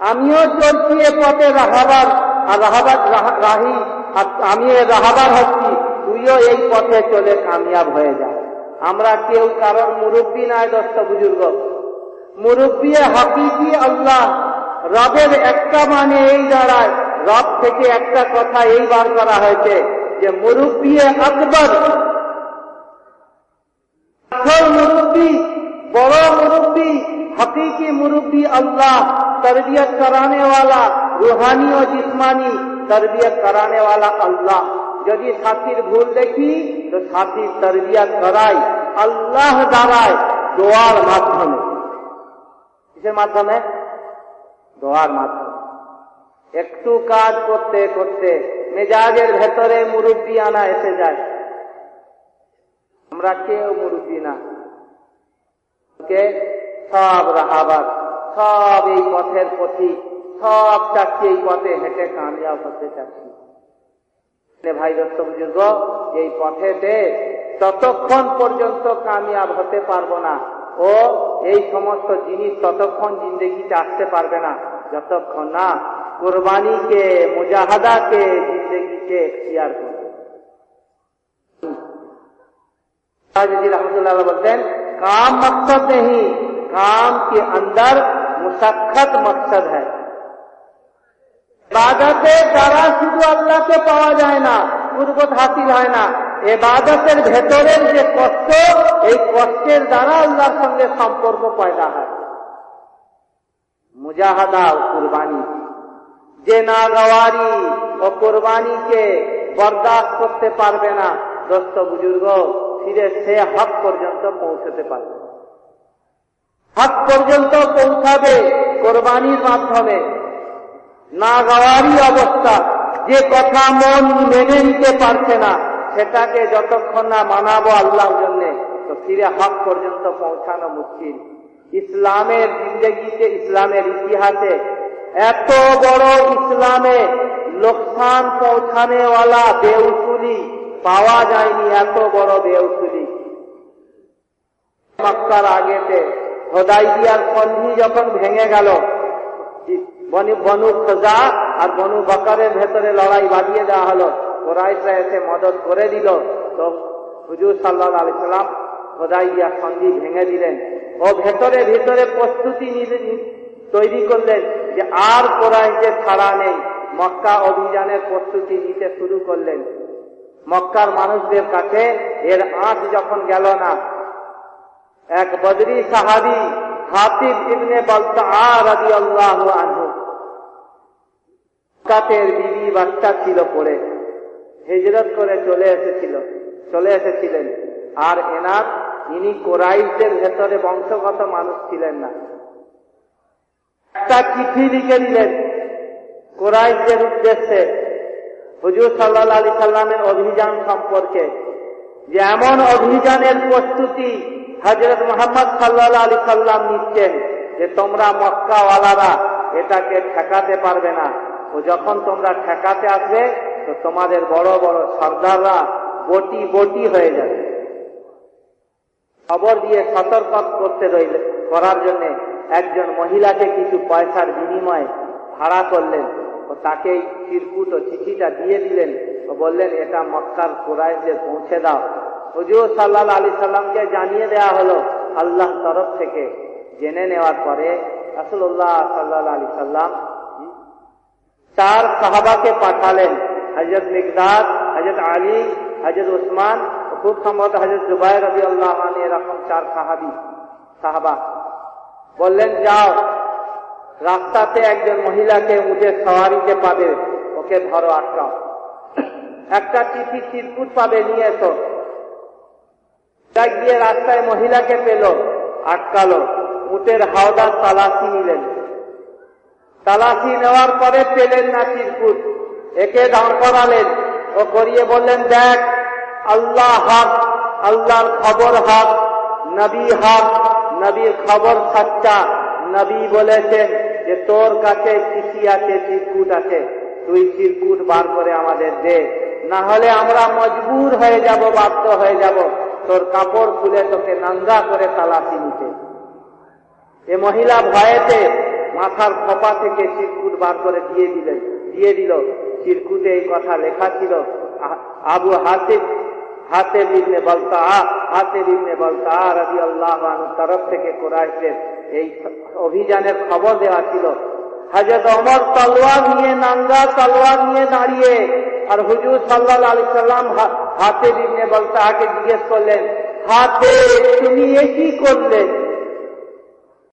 আমিও চলছি এ পথে রাহাবার, আর রাহাবার, রাহি আর আমি রাহাবার হচ্ছি, তুইও এই পথে চলে কামিয়াব হয়ে যা। আমরা কেউ কারণ মুরব্বী নয় দশ বুজুর্গ। মুরব্বী হাকিকি আল্লাহ, রবের একটা মানে এই দাঁড়ায়, রব থেকে একটা কথা এইবার করা হয়েছে, যে মুরব্বী আকবর মুরব্বী, বড় মুরব্বী, হাকিকি মুরব্বী আল্লাহ तरबियत कराने वाला रूहानी और जिस्मानी तरबियत कराने वाला अल्लाह যদি সাথীর ভুল দেখি তো সাথীর তরবিয়ত করাই আল্লাহ দ্বারায় দোয়ার মাধ্যমে কিসের মাধ্যমে দোয়ার মাধ্যমে একটু কাজ করতে করতে মেজাজের ভেতরে মুরব্বী আনা এসে যায় আমরা কেউ মুরব্বী না কে সব রাহাবার সব এই পথের পথি সব চাচ্ছি এই পথে হেঁটে কামিয়াব হতে চাচ্ছি ভাই দত্ত বুজুর্গ, এই পথে দে ততক্ষণ পর্যন্ত কামিয়াব হতে পারব না, ও এই সমস্ত জিনিস ততক্ষণ জিন্দগিতে আসতে পারবে না, যতক্ষণ না কোরবানিকে, মুজাহাদাকে জিন্দগিকে এখতিয়ার করবে। রহমতুল্লাহ বলতেন কাম মকসদ নেই, কাম কে অন্দর মুসাক্ষাত মকসদ হ্যাঁ। দ্বারা শুধু আল্লাহকে পাওয়া যায় না কুরবত হাসিল হয় না। এবাদতের ভেতরের যে কষ্ট, এই কষ্টের দ্বারা আল্লাহর সঙ্গে সম্পর্ক পয়দা হয়। মুজাহাদা ও কুরবানি। যে না ও কোরবানিকে বরদাস্ত করতে পারবে না, দোস্ত বুজুর্গ, ফিরে সে হক পর্যন্ত পৌঁছতে পারবে হক পর্যন্ত পৌঁছাবে কোরবানির মাধ্যমে। না গাওয়ারি অবস্থা। যে কথা মন মেনে নিতে পারছে না, সেটাকে যতক্ষণ না মানাবো আল্লাহর জন্য, তো ফিরে হক পর্যন্ত পৌঁছানো মুশকিল। ইসলামের জিন্দগিতে, ইসলামের ইতিহাসে এত বড় ইসলামে লোকসান পৌঁছানেওয়ালা বেউসুলি পাওয়া যায়নি, এত বড় বেউসুলি। মক্কার আগেতে হোদাই দিয়ার সন্ধি যখন ভেঙে গেল, বনু বনু খোজা আর বনু বকারের ভেতরে লড়াই বাড়িয়ে দেওয়া হলো। ওরাইসরা এসে মদত করে দিল। তো হুজুর সাল্লাহ আলি সাল্লাম সন্ধি ভেঙে দিলেন। ও ভেতরে ভেতরে প্রস্তুতি তৈরি করলেন যে আর কোরআশদের ছাড়া নেই। মক্কা অভিযানের প্রস্তুতি নিতে শুরু করলেন। মক্কার মানুষদের কাছে এর আঁচ যখন গেল না এক বদরি সাহাবি হাতিব ইবনে রাজি আল্লাহ আনহু। কাতের বিবি বাচ্চা ছিল পড়ে। হিজরত করে চলে এসেছিল, চলে এসেছিলেন। আর এনার, ইনি কোরাইশদের ভেতরে বংশগত মানুষ ছিলেন না। একটা চিঠি লিখে দিলেন কোরাইশদের উদ্দেশ্যে। হুজুর সাল্লাহ আলী সাল্লামের অভিযান সম্পর্কে। যে এমন অভিযানের প্রস্তুতি হজরত মোহাম্মদ সাল্লাহ আলী সাল্লাম নিচ্ছেন যে তোমরা মক্কাওয়ালারা এটাকে ঠেকাতে পারবে না। ও যখন তোমরা ঠেকাতে আসবে, তো তোমাদের বড় বড় সর্দাররা বটি বটি হয়ে যাবে। খবর দিয়ে সতর্ক করতে রইল করার জন্য একজন মহিলাকে কিছু পয়সার বিনিময়ে ভাড়া করলেন। ও তাকে এই চিরকুট ও চিঠিটা দিয়ে দিলেন। বললেন, এটা মক্কার কোরআশদের পৌঁছে দাও। হুজুর সাল্লাহ আলী সাল্লামকে জানিয়ে দেয়া হলো আল্লাহ তরফ থেকে। জেনে নেওয়ার পরে রাসুল্লাহ সাল্লাহ আলী সাল্লাম চার সাহাবাকে পাঠালেন। হজরত মিকদাদ হজরত আলী হজরত উসমান খুব সম্ভবত হজরত জুবাই রবি আল্লাহ এরকম চার সাহাবি, সাহাবা। বললেন, যাও, রাস্তাতে একজন মহিলাকে উঠে সওয়ারিতে পাবে, ওকে ধরো আটকাও একটা চিঠি চিরকুট পাবে নিয়ে এসো গিয়ে রাস্তায় মহিলাকে পেল, আটকালো। উটের হাওদার তালাশি নিলেন। তালাশি নেওয়ার পরে পেলেন না চিরকুট একে দাঁড় করালেন ও করিয়ে বললেন, দেখ, আল্লাহ হক, আল্লাহর খবর হক, নবী হক, নবীর খবর সচ্চা। নবী বলেছেন যে, তোর কাছে চিঠি আছে চিরকুট আছে। তুই চিরকুট বার করে আমাদের দে। না হলে আমরা মজবুর হয়ে যাব, বাধ্য হয়ে যাব। তোর কাপড় খুলে তোকে নাঙ্গা করে তালাশি নিতে। এ মহিলা ভয়েতে মাথার খপা থেকে চিরকুট বার করে দিয়ে দিলেন দিয়ে দিল। চিরকুটে এই কথা লেখা ছিল। আবু হাসিব হাতে ইবনে বলতা হাতে ইবনে বলতা রবি আল্লাহ তরফ থেকে কোরআশের এই অভিযানের খবর দেওয়া ছিল। হাজরত অমর তলোয়ার নিয়ে নাঙ্গা তলোয়ার নিয়ে দাঁড়িয়ে আর হুজুর সাল্লাহ আলি সাল্লাম হাতে ইবনে বলতাকে জিজ্ঞেস করলেন হাতে তুমি এ কি করলে